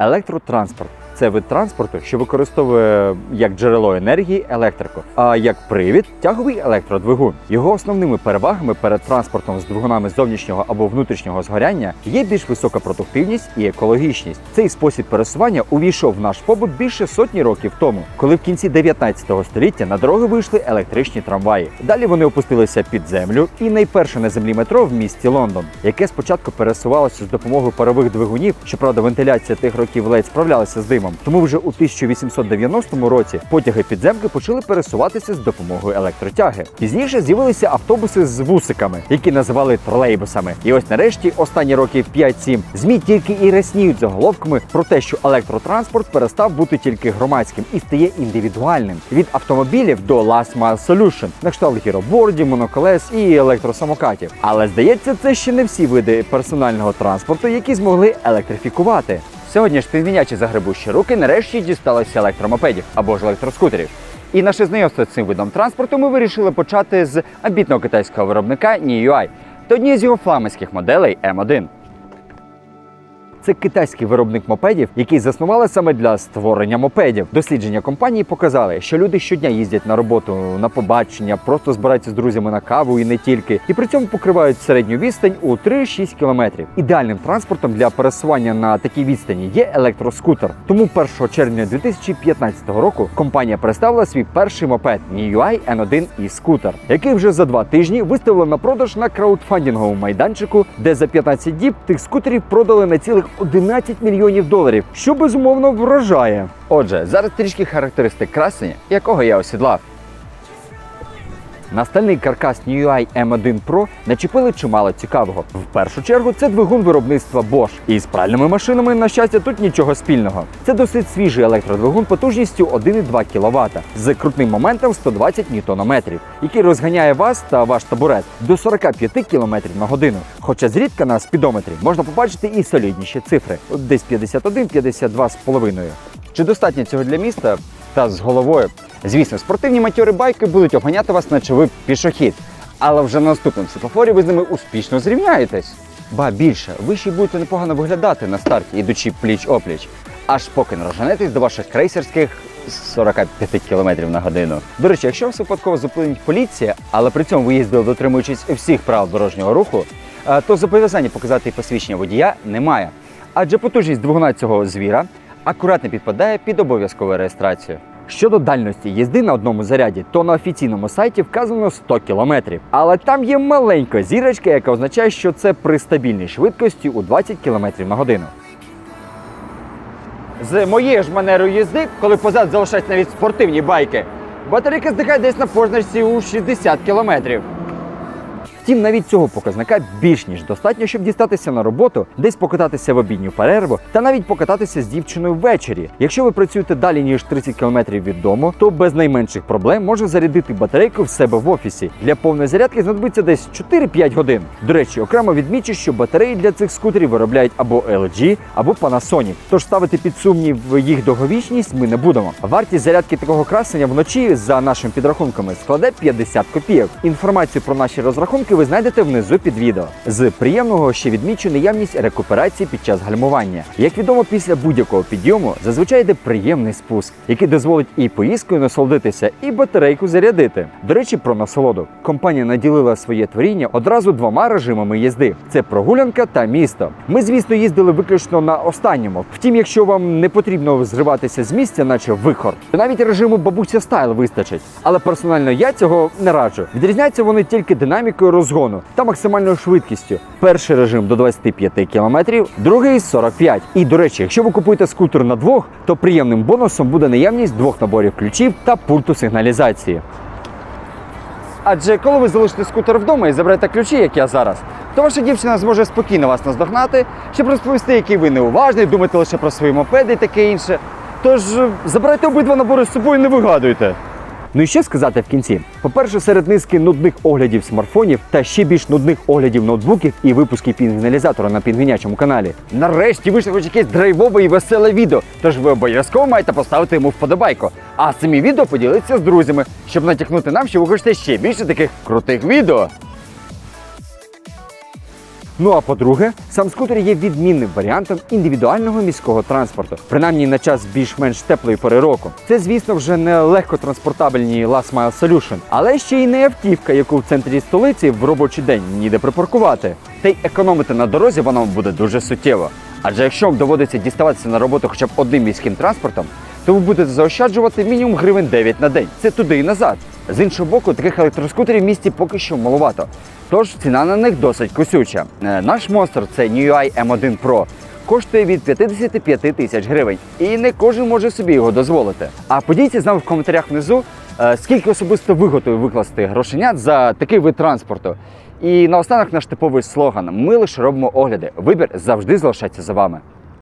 Електротранспорт це вид транспорту, що використовує як джерело енергії електрику, а як привід тяговий електродвигун. Його основними перевагами перед транспортом з двигунами зовнішнього або внутрішнього згоряння є більш висока продуктивність і екологічність. Цей спосіб пересування увійшов в наш побут більше сотні років тому, коли в кінці 19 століття на дороги вийшли електричні трамваї. Далі вони опустилися під землю, і найперше на землі метро в місті Лондон, яке спочатку пересувалося з допомогою парових двигунів. Щоправда, вентиляція тих років ледь справлялася з димом. Тому вже у 1890 році потяги підземки почали пересуватися з допомогою електротяги. Пізніше з'явилися автобуси з вусиками, які називали тролейбусами. І ось нарешті останні років 5-7 змі тільки і рясніють заголовками про те, що електротранспорт перестав бути тільки громадським і стає індивідуальним від автомобілів до last mile solution, на кшталт гіробордів, моноколес і електросамокатів. Але здається, це ще не всі види персонального транспорту, які змогли електрифікувати. Сьогодні ж підмінячі загребущі руки нарешті дісталися електромопедів або ж електроскутерів. І наше знайомство з цим видом транспорту ми вирішили почати з амбітного китайського виробника NIUI та однієї з його фламандських моделей M1. Це китайський виробник мопедів, який заснували саме для створення мопедів. Дослідження компанії показали, що люди щодня їздять на роботу на побачення, просто збираються з друзями на каву і не тільки, і при цьому покривають середню відстань у 3-6 кілометрів. Ідеальним транспортом для пересування на такій відстані є електроскутер. Тому 1 червня 2015 року компанія представила свій перший мопед MIUI N1 і скутер, який вже за два тижні виставили на продаж на краудфандинговому майданчику, де за 15 діб тих скутерів продали на цілих 11 мільйонів доларів, що безумовно вражає. Отже, зараз трішки характеристик красення, якого я осідлав. На стальний каркас NIUI M1 Pro начепили чимало цікавого. В першу чергу це двигун виробництва Bosch. І з пральними машинами, на щастя, тут нічого спільного. Це досить свіжий електродвигун потужністю 1,2 кВт з крутним моментом 120 Нм, який розганяє вас та ваш табурет до 45 км на годину. Хоча зрідка на спідометрі можна побачити і солідніші цифри десь 51-52,5. Чи достатньо цього для міста? Та з головою. Звісно, спортивні матьори байки будуть обганяти вас, наче ви пішохід. Але вже на наступному світлофорі ви з ними успішно зрівняєтесь. Ба більше, ви ще й будете непогано виглядати на старті, ідучи пліч-опліч, аж поки не розженетесь до ваших крейсерських 45 км на годину. До речі, якщо вас випадково зупинить поліція, але при цьому ви їздили дотримуючись всіх правил дорожнього руху, е, то зобов'язання показати посвідчення водія немає. Адже потужність двигуна цього звіра акуратно підпадає під обов'язкову реєстрацію. Щодо дальності їзди на одному заряді, то на офіційному сайті вказано 100 км. Але там є маленька зірочка, яка означає, що це при стабільній швидкості у 20 км на годину. З моєю ж манерою їзди, коли позад залишаються навіть спортивні байки, батарейка здихає десь на позначці у 60 км. Втім, навіть цього показника більш ніж достатньо, щоб дістатися на роботу, десь покататися в обідню перерву та навіть покататися з дівчиною ввечері. Якщо ви працюєте далі ніж 30 км від дому, то без найменших проблем може зарядити батарейку в себе в офісі. Для повної зарядки знадобиться десь 4-5 годин. До речі, окремо відмічу, що батареї для цих скутерів виробляють або LG, або Panasonic. Тож ставити під сумнів їх довговічність ми не будемо. Вартість зарядки такого красення вночі за нашими підрахунками складе 50 копійок. Інформацію про наші розрахунки ви знайдете внизу під відео. З приємного ще відмічу наявність рекуперації під час гальмування. Як відомо, після будь-якого підйому зазвичай йде приємний спуск, який дозволить і поїздкою насолодитися, і батарейку зарядити. До речі, про насолоду. Компанія наділила своє творіння одразу двома режимами їзди: це прогулянка та місто. Ми, звісно, їздили виключно на останньому. Втім, якщо вам не потрібно зриватися з місця, наче вихор, то навіть режиму бабуся стайл вистачить. Але персонально я цього не раджу. Відрізняються вони тільки динамікою розгону та максимальною швидкістю. Перший режим до 25 км, другий 45. І до речі, якщо ви купуєте скутер на двох, то приємним бонусом буде наявність двох наборів ключів та пульту сигналізації. Адже коли ви залишите скутер вдома і заберете ключі, як я зараз, то ваша дівчина зможе спокійно вас наздогнати, щоб розповісти, який ви неуважний, думаєте лише про свої мопеди і таке інше. Тож забирайте обидва набори з собою і не вигадуйте. Ну і ще сказати в кінці? По-перше, серед низки нудних оглядів смартфонів та ще більш нудних оглядів ноутбуків і випусків пінгвіналізатора на пінгвінячому каналі. Нарешті вийшло хоч якесь драйвове і веселе відео. Тож ви обов'язково маєте поставити йому вподобайку. А самі відео поділитися з друзями, щоб натякнути нам, що ви хочете ще більше таких крутих відео. Ну а по-друге, сам скутер є відмінним варіантом індивідуального міського транспорту, принаймні на час більш-менш теплої пори року. Це, звісно, вже не легкотранспортабельні Last Mile Solution, але ще й не автівка, яку в центрі столиці в робочий день ніде припаркувати. Та й економити на дорозі воно буде дуже суттєво. Адже якщо вам доводиться діставатися на роботу хоча б одним міським транспортом, то ви будете заощаджувати мінімум гривень 9 на день. Це туди і назад. З іншого боку, таких електроскутерів в місті поки що маловато. Тож ціна на них досить косюча. Е, Наш монстр це New UI M1 Pro. Коштує від 55 тисяч гривень, і не кожен може собі його дозволити. А поділіться з нами в коментарях внизу, е, скільки особисто ви готові викласти грошенят за такий вид транспорту. І наостанок наш типовий слоган: ми лише робимо огляди. Вибір завжди залишається за вами.